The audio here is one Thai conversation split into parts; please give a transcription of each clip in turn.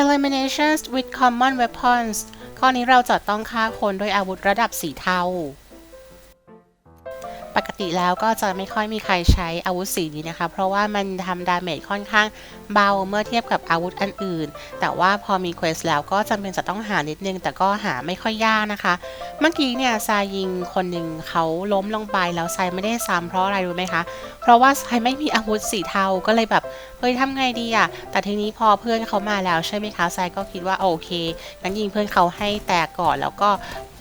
eliminations with common weapons ข้อนี้เราจะต้องฆ่าคนด้วยอาวุธระดับสีเทา ปกติแล้วก็จะไม่ค่อยมีใครใช้อาวุธสีนี้นะคะ เพราะว่ามันทำดาเมจค่อนข้างเบาเมื่อเทียบกับอาวุธอันอื่น แต่ว่าพอมีเควสแล้วก็จำเป็นจะต้องหานิดนึง แต่ก็หาไม่ค่อยยากนะคะ เมื่อกี้เนี่ยทรายยิงคนหนึ่งเขาล้มลงไปแล้วทรายไม่ได้ซ้ำเพราะอะไรรู้ไหมคะ เพราะว่าทรายไม่มีอาวุธสีเทาก็เลยแบบเฮ้ยทำไงดีอะแต่ทีนี้พอเพื่อนเขามาแล้วใช่ไหมคะทรายก็คิดว่าโอเคงั้นยิงเพื่อนเขาให้แตกก่อนแล้วก็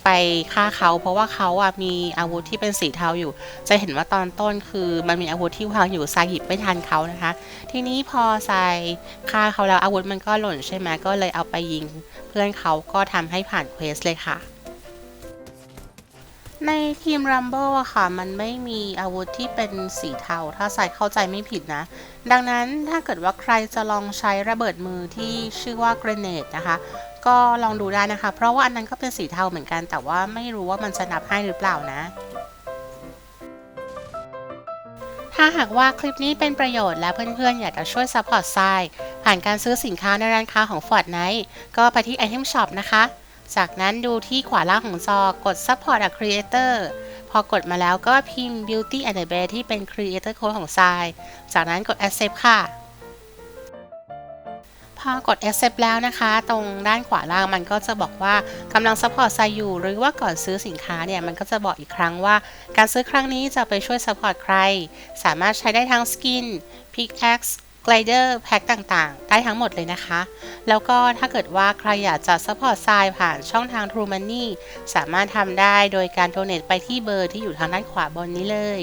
ไปฆ่าเขาเพราะว่าเขาอะมีอาวุธที่เป็นสีเทาอยู่ จะเห็นว่าตอนต้นคือมันมีอาวุธที่วางอยู่ทรายหยิบไม่ทันเขานะคะ ทีนี้พอทรายฆ่าเขาแล้วอาวุธมันก็หล่นใช่ไหมก็เลยเอาไปยิง เพื่อนเขาก็ทำให้ผ่านเควสเลยค่ะ ในทีม Rumble อะค่ะ มันไม่มีอาวุธที่เป็นสีเทา ถ้าใส่เข้าใจไม่ผิดนะ ดังนั้นถ้าเกิดว่าใครจะลองใช้ระเบิดมือที่ชื่อว่า Grenade นะคะ ก็ลองดูได้นะคะ เพราะว่าอันนั้นก็เป็นสีเทาเหมือนกัน แต่ว่าไม่รู้ว่ามันจะนับให้หรือเปล่านะ ถ้าหากว่าคลิปนี้เป็นประโยชน์และเพื่อนๆ อยากจะช่วยซัพพอร์ตทรายผ่านการซื้อสินค้าในร้านค้าของ Fortnite ก็ไปที่ Item Shop นะคะ จากนั้นดูที่ขวาล่างของจอกด Support a Creator พอกดมาแล้วก็พิมพ์ Beauty and the Bear ที่เป็น Creator Code ของทราย จากนั้นกด Accept ค่ะ พอกด accept แล้วนะคะ ตรงด้านขวาล่างมันก็จะบอกว่ากำลัง support ไซอยู่ หรือว่าก่อนซื้อสินค้าเนี่ย มันก็จะบอกอีกครั้งว่า การซื้อครั้งนี้จะไปช่วย support ใคร สามารถใช้ได้ทั้ง skin pickaxe กลเดอร์แพ็คต่างๆ ได้ทั้งหมดเลยนะคะ แล้วก็ถ้าเกิดว่าใครอยากจะ support ทรายผ่านช่องทาง True Money สามารถทำได้โดยการโดเน a t ไปที่เบอร์ที่อยู่ทางด้านขวาบนนี้เลย